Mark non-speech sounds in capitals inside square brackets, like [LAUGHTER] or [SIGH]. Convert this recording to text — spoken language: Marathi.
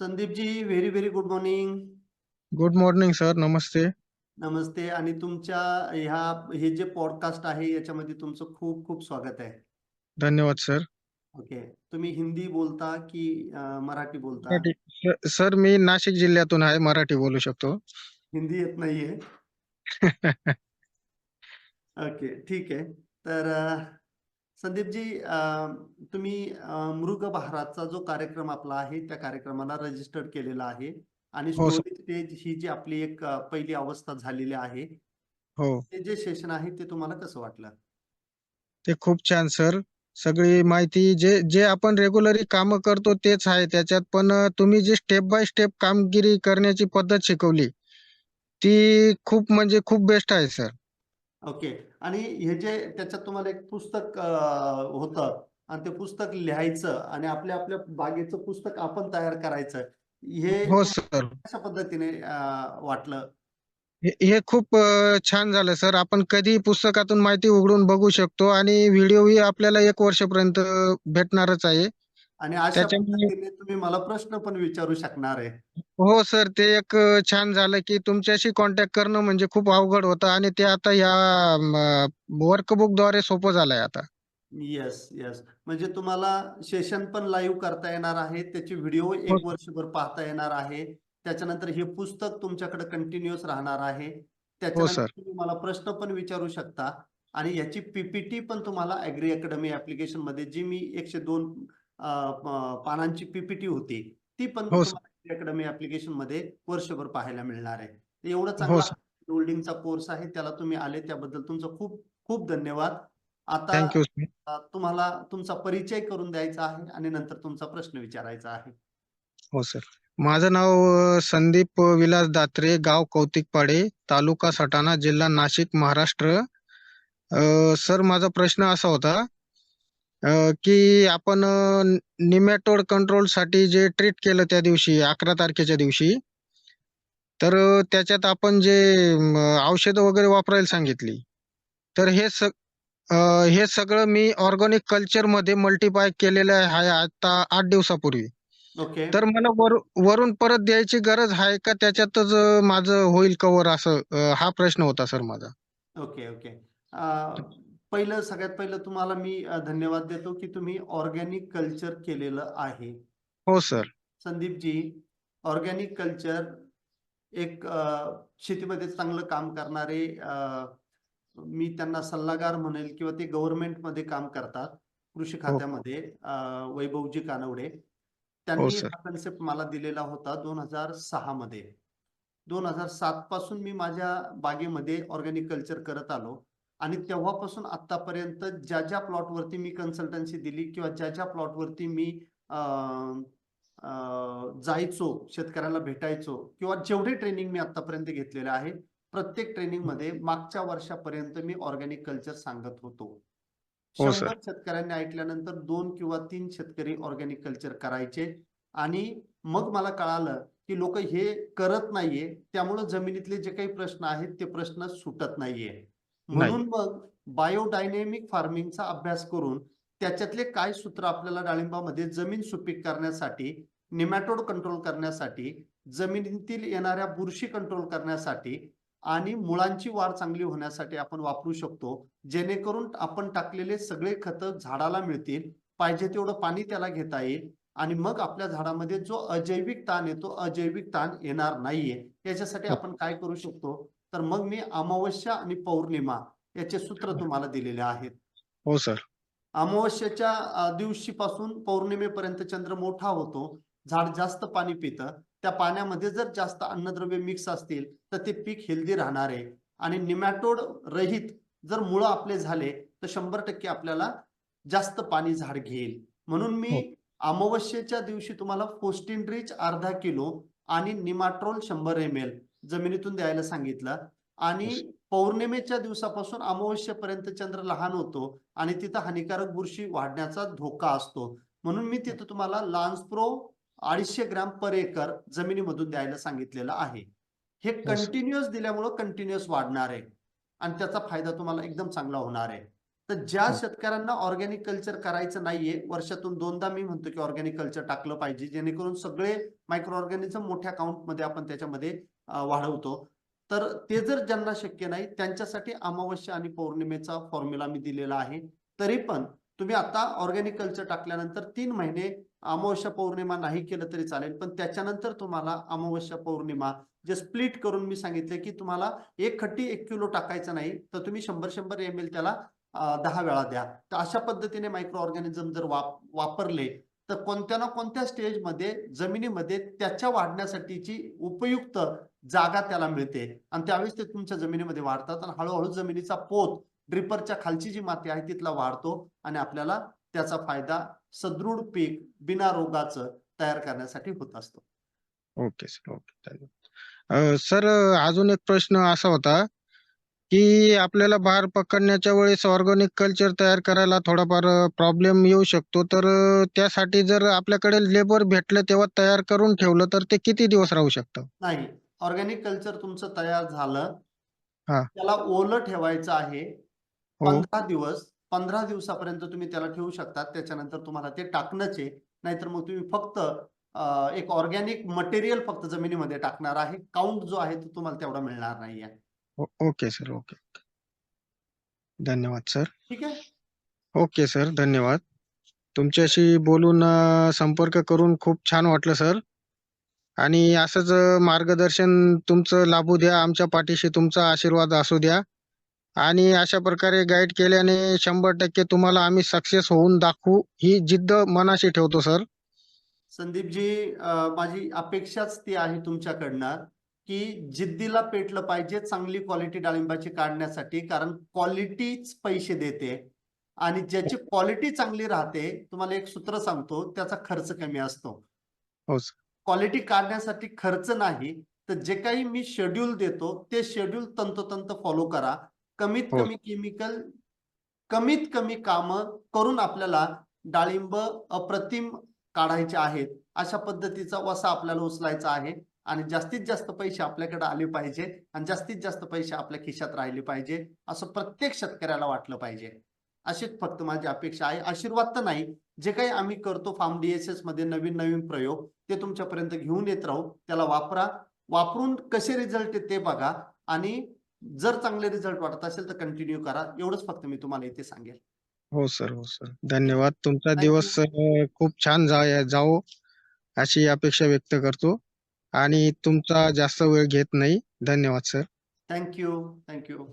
Sandeepji very very good morning good morning sir नमस्ते नमस्ते. आणि तुमच्या ह्या हे जे पॉडकास्ट आहे याच्यामध्ये तुमचं खूप खूप स्वागत आहे. धन्यवाद सर ओके तुम्ही हिंदी बोलता की अं, मराठी बोलता? मराठी. सर- मी नाशिक जिल्ह्यातून आहे मराठी बोलू शकतो. हिंदी येत नाहीये. [LAUGHS] ओके ठीक आहे. तर अं, संदीपजी तुम्ही मृग बहाराचा जो कार्यक्रम आपला आहे त्या कार्यक्रमाला रजिस्टर्ड केलेला आहे आणि हो, स्टेज ही जी आपली एक पहिली अवस्था झालेली आहे हो. ते जे सेशन आहे ते तुम्हाला कसं वाटलं? ते खूप छान सर. सगळी माहिती जे जे आपण रेग्युलरी कामं करतो तेच आहे. त्याच्यात पण तुम्ही जी स्टेप बाय स्टेप कामगिरी करण्याची पद्धत शिकवली ती खूप म्हणजे खूप बेस्ट आहे सर. ओके. आणि हे जे त्याच्यात तुम्हाला एक पुस्तक होतं आणि ते पुस्तक लिहायचं आणि आपल्या आपल्या बागेचं पुस्तक आपण तयार करायचं हे हो सर. कशा पद्धतीने वाटलं? हे हे खूप छान झालं सर. आपण कधी पुस्तकातून माहिती उघडून बघू शकतो आणि व्हिडिओही आपल्याला एक वर्षापर्यंत भेटणारच आहे. आणि अशा त्याच्यामुळे पद्धतीने तुम्ही मला प्रश्न पण विचारू शकणार आहे. हो सर ते एक अ, छान झालं की तुमच्याशी कॉन्टॅक्ट करणं म्हणजे खूप अवघड होतं आणि ते आता या वर्कबुकद्वारे सोपं झालंय आता. येस येस म्हणजे तुम्हाला सेशन पण लाईव्ह करता येणार आहे त्याची व्हिडिओ हो एक सर. वर्षभर पाहता येणार आहे. त्याच्यानंतर हे पुस्तक तुमच्याकडे कंटिन्युअस राहणार आहे. हो त्याच्यानंतर तुम्ही मला प्रश्न पण विचारू शकता आणि याची पीपीटी पण तुम्हाला अॅग्री अकॅडमी ऍप्लिकेशनमध्ये जी मी एकशे दोन अं, प- पानांची पीपीटी होती ती पण हो सर. तुम्हाला अकॅडमी ऍप्लिकेशनमध्ये वर्षभर पाहायला मिळणार आहे. एवढा हो चांगला होल्डिंगचा कोर्स आहे त्याला तुम्ही आले त्याबद्दल तुमचं खूप खूप धन्यवाद. आता तुम्हाला तुमचा परिचय करून द्यायचा आहे आणि नंतर तुमचा प्रश्न विचारायचा आहे. हो सर माझं नाव संदीप विलास दात्रे गाव कौतिकपाडे तालुका सटाणा जिल्हा नाशिक महाराष्ट्र. सर माझा प्रश्न असा होता अ, की आपण निमॅटोड कंट्रोलसाठी जे ट्रीट केलं त्या दिवशी अकरा तारखेच्या दिवशी तर अ, त्याच्यात आपण जे म, औषधं वगैरे वापरायला सांगितली तर हे स अ, हे सगळं मी ऑर्गॅनिक कल्चरमध्ये मल्टीपाय केलेलं आहे आता आठ दिवसापूर्वी. ओके. तर मला वर वरून परत द्यायची गरज आहे का? त्याच्यातच अ, माझं होईल कव्हर असं अ, हा प्रश्न होता सर माझा. Okay okay. अ, पहिलं सगळ्यात पहिलं तुम्हाला मी धन्यवाद देतो की तुम्ही ऑर्गॅनिक कल्चर केलेलं आहे. हो सर. संदीपजी ऑर्गॅनिक कल्चर एक शेतीमध्ये चांगलं काम करणारे मी त्यांना सल्लागार म्हणेल किंवा ते गव्हर्नमेंटमध्ये काम करतात कृषी हो. खात्यामध्ये वैभवजी कानवडे. हो त्यांनी सर. हा कन्सेप्ट मला दिलेला होता दोन हजार सहा मध्ये दोन हजार सात पासून मी माझ्या बागेमध्ये ऑर्गॅनिक कल्चर करत आलो. आणि तेव्हापासून आतापर्यंत ज्या ज्या प्लॉटवरती मी कन्सल्टन्सी दिली किंवा ज्या ज्या प्लॉटवरती मी जायचो शेतकऱ्याला भेटायचो किंवा जेवढे ट्रेनिंग मी आतापर्यंत घेतलेले आहे प्रत्येक ट्रेनिंगमध्ये मागच्या वर्षापर्यंत मी ऑर्गॅनिक कल्चर सांगत होतो. हो शंभर शेतकऱ्यांनी ऐकल्यानंतर दोन किंवा तीन शेतकरी ऑर्गॅनिक कल्चर करायचे आणि मग मला कळालं की लोक हे करत नाहीये त्यामुळे जमिनीतले जे काही प्रश्न आहेत ते प्रश्न सुटत नाहीये. नाही म्हणून मग बायोडायनेमिक फार्मिंगचा अभ्यास करून त्याच्यातले काय सूत्र आपल्याला डाळिंबामध्ये जमीन सुपीक करण्यासाठी निमॅटोड कंट्रोल करण्यासाठी जमिनीतील येणाऱ्या बुरशी कंट्रोल करण्यासाठी आणि मुळांची वाढ चांगली होण्यासाठी आपण वापरू शकतो जेणेकरून आपण टाकलेले सगळे खतं झाडाला मिळतील पाहिजे तेवढं पाणी त्याला घेता येईल आणि मग आपल्या झाडामध्ये जो अजैविक ताण येतो अजैविक ताण येणार नाहीये. याच्यासाठी हो. आपण काय करू शकतो? तर मग मी अमावस्या आणि पौर्णिमा याचे सूत्र तुम्हाला दिलेले आहेत. हो सर. अमावस्येच्या अ, दिवशीपासून पौर्णिमेपर्यंत चंद्र मोठा होतो झाड जास्त पाणी पितं त्या पाण्यामध्ये जर जास्त अन्नद्रव्य मिक्स असतील तर ते पीक हेल्दी राहणार आहे. आणि निमॅटोड रहित जर मुळं आपले झाले तर शंभर टक्के आपल्याला जास्त पाणी झाड घेईल. म्हणून मी हो. अमावस्येच्या दिवशी तुम्हाला फोस्टिन रिच अर्धा किलो आणि निमाट्रोल शंभर एम एल जमिनीतून द्यायला सांगितलं. आणि. पौर्णिमेच्या दिवसापासून अमावस्येपर्यंत चंद्र लहान होतो आणि तिथं हानिकारक बुरशी वाढण्याचा धोका असतो. म्हणून मी तिथं तुम्हाला लान्स प्रो अडीचशे ग्रॅम पर एकर जमिनीमधून द्यायला सांगितलेलं आहे. हे कंटिन्युअस दिल्यामुळं कंटिन्युअस वाढणार आहे. आणि त्याचा फायदा तुम्हाला एकदम चांगला होणार आहे. तर ज्या. शेतकऱ्यांना ऑर्गॅनिक कल्चर करायचं नाहीये वर्षातून दोनदा मी म्हणतो की ऑर्गॅनिक कल्चर टाकलं पाहिजे जेणेकरून सगळे मायक्रो ऑर्गॅनिझम मोठ्या काउंटमध्ये आपण त्याच्यामध्ये वाढवतो. तर ते जर ज्यांना शक्य नाही त्यांच्यासाठी अमावस्या आणि पौर्णिमेचा फॉर्म्युला मी दिलेला आहे. तरी पण तुम्ही आता ऑर्गॅनिक कल्चर टाकल्यानंतर तीन महिने अमावस्या पौर्णिमा नाही केलं तरी चालेल. पण त्याच्यानंतर तुम्हाला अमावस्या पौर्णिमा जे स्प्लिट करून मी सांगितले की तुम्हाला एक खट्टी एक किलो टाकायचं नाही तर तुम्ही शंभर शंभर एम एल त्याला दहा वेळा द्या. तर अशा पद्धतीने मायक्रो ऑर्गॅनिझम जर वाप वापरले तर कोणत्या ना कोणत्या स्टेजमध्ये जमिनीमध्ये त्याच्या वाढण्यासाठीची उपयुक्त जागा त्याला मिळते. आणि त्यावेळेस ते तुमच्या जमिनीमध्ये वाढतात आणि हळूहळू जमिनीचा पोत ड्रिपरच्या खालची जी माती आहे तिथला वाढतो आणि आपल्याला त्याचा फायदा सदृढ पीक बिना रोगाचं तयार करण्यासाठी होत असतो. ओके सर ओके सर अजून एक प्रश्न असा होता. की आपल्याला बाहेर पकडण्याच्या वेळेस ऑर्गॅनिक कल्चर तयार करायला थोडाफार प्रॉब्लेम येऊ शकतो. तर अ, त्यासाठी जर आपल्याकडे लेबर भेटलं तेव्हा तयार करून ठेवलं तर ते किती दिवस राहू शकतं? नाही ऑर्गॅनिक कल्चर तुमचं तयार झालं. हा. त्याला ओलं ठेवायचं आहे. हो. पंधरा दिवस पंधरा दिवसापर्यंत तुम्ही त्याला ठेवू शकता. त्याच्यानंतर तुम्हाला ते टाकणंच आहे नाहीतर मग तुम्ही फक्त अं, एक ऑर्गॅनिक मटेरियल फक्त जमिनीमध्ये टाकणार आहे. काउंट जो आहे तो तुम्हाला तेवढा मिळणार नाहीये. ओ- ओके सर ओके धन्यवाद सर. ठीक आहे. ओके सर धन्यवाद. तुमच्याशी बोलून अ, संपर्क करून खूप छान वाटलं सर. आणि असंच अ, मार्गदर्शन तुमचं लाभू द्या आमच्या पाठीशी तुमचा आशीर्वाद असू द्या. आणि अशा प्रकारे गाईड केल्याने शंभर टक्के तुम्हाला आम्ही सक्सेस होऊन दाखवू ही जिद्द मनाशी ठेवतो सर. संदीपजी अं, माझी अपेक्षाच ती आहे तुमच्याकडनं. की जिद्दीला पेटलं पाहिजे चांगली क्वालिटी डाळिंबाची काढण्यासाठी कारण क्वालिटीच पैसे देते आणि ज्याची क्वालिटी चांगली राहते तुम्हाला एक सूत्र सांगतो त्याचा खर्च कमी असतो. हो क्वालिटी काढण्यासाठी खर्च नाही तर जे काही मी शेड्यूल देतो ते शेड्यूल तंतोतंत फॉलो करा. कमीत हो. कमी केमिकल कमीत कमी काम करून आपल्याला डाळिंब अप्रतिम काढायचे आहेत अशा पद्धतीचा वसा आपल्याला उचलायचा आहे. आणि जास्तीत जास्त पैसे आपल्याकडे आले पाहिजे आणि जास्तीत जास्त पैसे आपल्या खिशात राहिले पाहिजे असं प्रत्येक शेतकऱ्याला वाटलं पाहिजे. अशीच फक्त माझी अपेक्षा आहे. आशीर्वाद तर नाही. जे काही आम्ही करतो फार्म डीएसएसमध्ये नवीन नवीन प्रयोग ते तुमच्यापर्यंत घेऊन येत राहू. त्याला वापरा. वापरून कसे रिझल्ट ते बघा. आणि जर चांगले रिझल्ट वाटत असेल तर कंटिन्यू करा. एवढंच फक्त मी तुम्हाला इथे सांगेल. हो सर हो सर. धन्यवाद. तुमचा दिवस खूप छान जा जावो अशी अपेक्षा व्यक्त करतो. आणि तुमचा जास्त वेळ घेत नाही. धन्यवाद सर थँक्यू थँक्यू